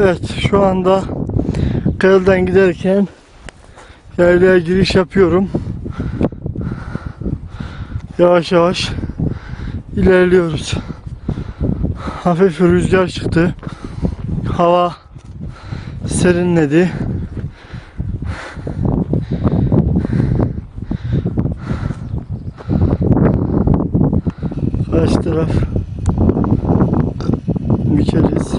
Evet şu anda Kayıl'dan giderken yaylaya giriş yapıyorum. Yavaş yavaş ilerliyoruz. Hafif rüzgar çıktı. Hava serinledi. Karşı taraf Mikeliz.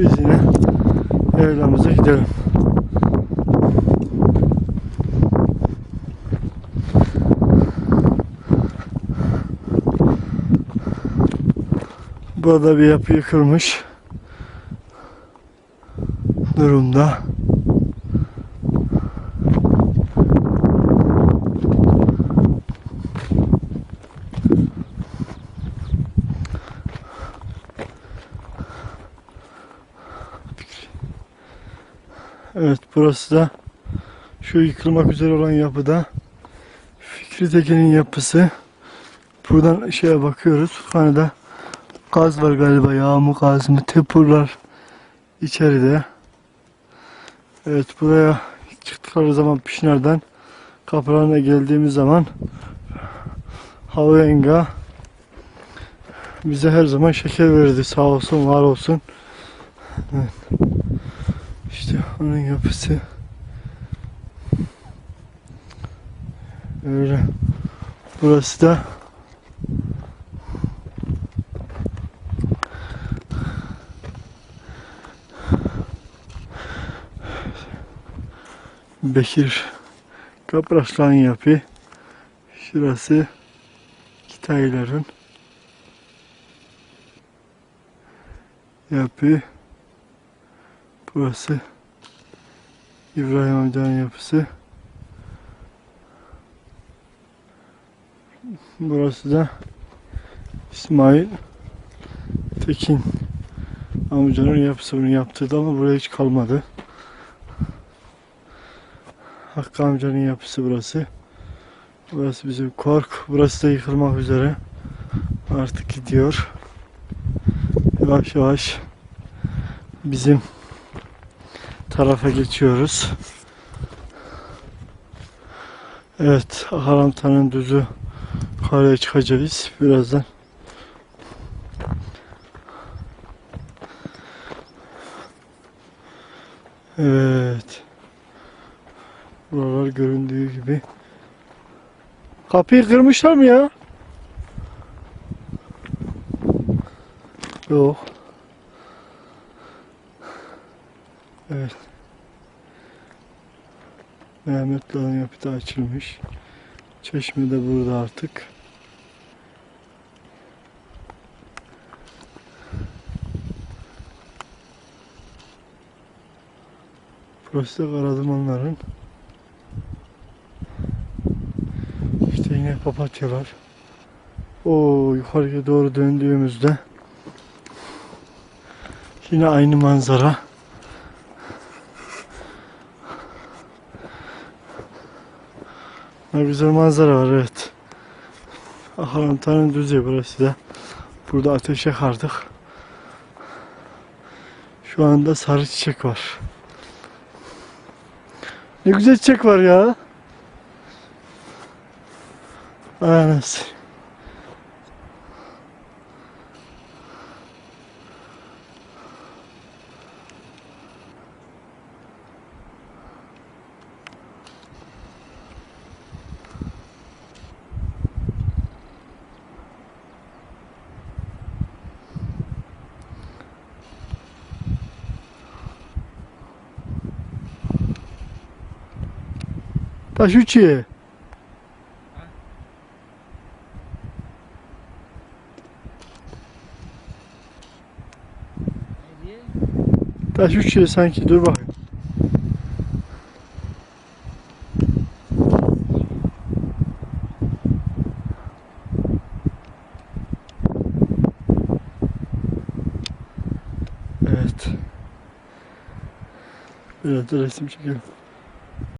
Biz yine yaylamıza gidelim. Burada bir yapı yıkılmış durumda. Evet burası da şu yıkılmak üzere olan yapıda Fikri Tekin'in yapısı. Buradan şeye bakıyoruz. Da Gaz var galiba yağ gaz mı tepurlar içeride. Evet buraya çıktıkları zaman Pişner'den kapılarına geldiğimiz zaman Hava bize her zaman şeker verirdi sağ olsun var olsun. Evet. İşte onun yapısı. Öyle. Burası da Bekir Kapraslan yapı. Şurası Kitayların yapı. Burası İbrahim amcanın yapısı. Burası da İsmail Tekin amcanın yapısı. Bunu yaptırdı ama buraya hiç kalmadı. Hakkı amcanın yapısı burası. Burası bizim kork. Burası da yıkılmak üzere. Artık gidiyor. Yavaş yavaş bizim tarafa geçiyoruz. Evet, Haramtan'ın düzü karaya çıkacağız birazdan. Evet. Buralar göründüğü gibi. Kapıyı kırmışlar mı ya? Yok. Evet. Mehmet Dağ'ın yapıtı açılmış. Çeşme de burada artık. Burası da Karadumanların İşte yine papatyalar. O yukarıya doğru döndüğümüzde yine aynı manzara. Ne güzel manzara var evet. Aharantanın düzü burası da. Burada ateş yakardık. Şu anda sarı çiçek var. Ne güzel çiçek var ya. Anası. Tá Jutier. Tá Jutier sanki dur bak. Evet. Evet, resim çekelim.